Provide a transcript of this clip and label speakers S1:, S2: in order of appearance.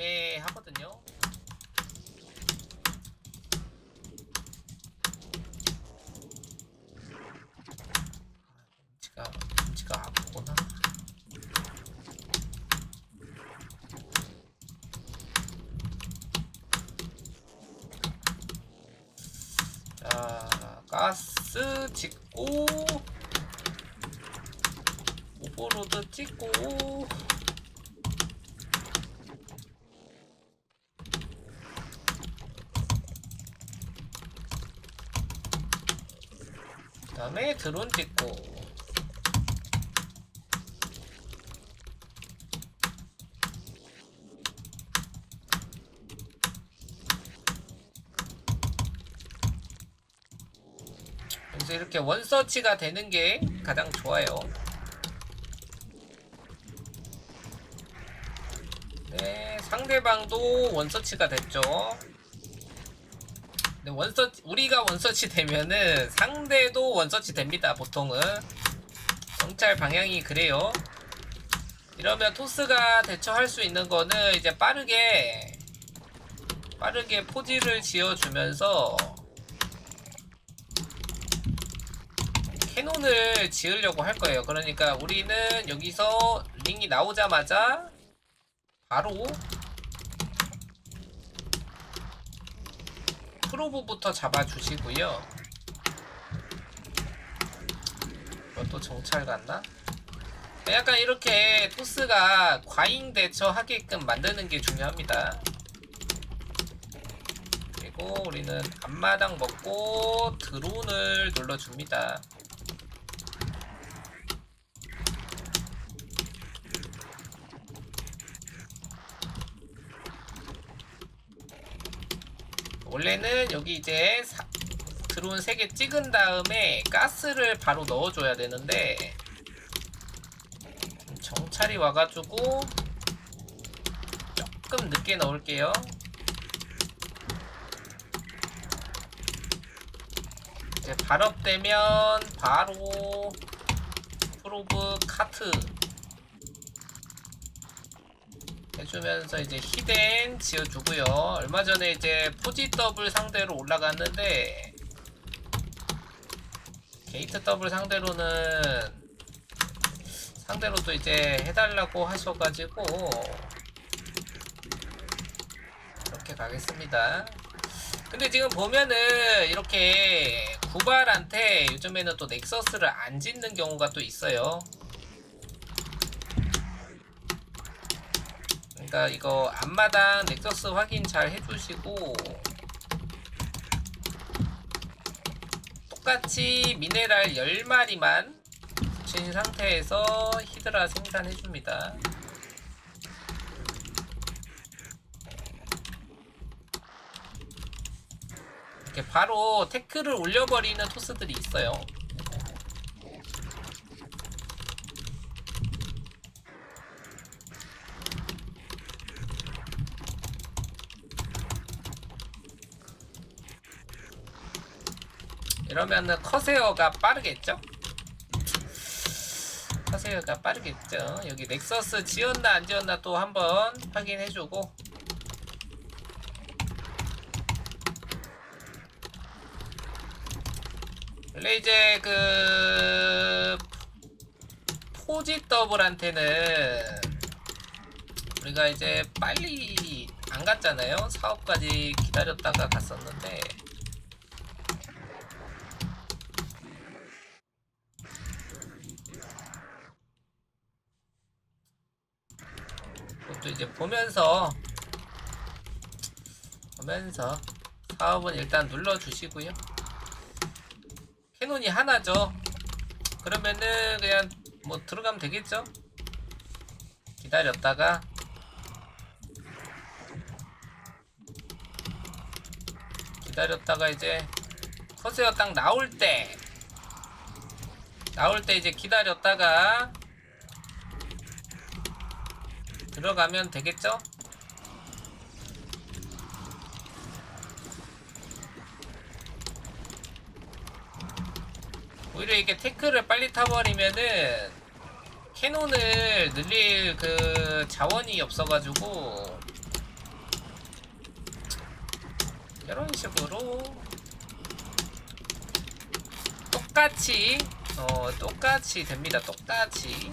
S1: 애매하거든요. 김치가 김치가 아프구나. 자, 가스 짓고 오버로드 찍고 다음에 드론 찍고 그래서 이렇게 원서치가 되는 게 가장 좋아요. 네, 상대방도 원서치가 됐죠. 네, 원서치, 우리가 원서치 되면은 상대도 원서치 됩니다, 보통은. 정찰 방향이 그래요. 이러면 토스가 대처할 수 있는 거는 이제 빠르게, 빠르게 포지를 지어주면서 캐논을 지으려고 할 거예요. 그러니까 우리는 여기서 링이 나오자마자 바로 프로브부터 잡아주시고요. 이것도 정찰 같나? 약간 이렇게 토스가 과잉 대처하게끔 만드는 게 중요합니다. 그리고 우리는 앞마당 먹고 드론을 눌러줍니다. 원래는 여기 이제 사- 드론 3개 찍은 다음에 가스를 바로 넣어줘야 되는데 정찰이 와가지고 조금 늦게 넣을게요. 이제 발업되면 바로 프로브 카트 해주면서 이제 히덴 지어주고요. 얼마 전에 이제 포지 더블 상대로 올라갔는데 게이트 더블 상대로는 상대로 또 이제 해달라고 하셔가지고 이렇게 가겠습니다. 근데 지금 보면은 이렇게 구발한테 요즘에는 또 넥서스를 안 짓는 경우가 또 있어요. 그러니까 이거 앞마당 넥서스 확인 잘 해주시고 똑같이 미네랄 10마리만 붙인 상태에서 히드라 생산해줍니다. 이렇게 바로 태클을 올려버리는 토스들이 있어요. 이러면은 커세어가 빠르겠죠? 커세어가 빠르겠죠. 여기 넥서스 지었나 안 지었나 또 한번 확인해주고 원래 이제 그 포지 더블한테는 우리가 이제 빨리 안 갔잖아요. 사업까지 기다렸다가 갔었는데 것도 이제 보면서 보면서 사업은 일단 눌러 주시고요. 캐논이 하나죠. 그러면은 그냥 뭐 들어가면 되겠죠? 기다렸다가 기다렸다가 이제 커세어 딱 나올 때 나올 때 이제 기다렸다가 들어가면 되겠죠? 오히려 이게 태클을 빨리 타버리면은 캐논을 늘릴 그 자원이 없어가지고 이런 식으로 똑같이 어 똑같이 됩니다 똑같이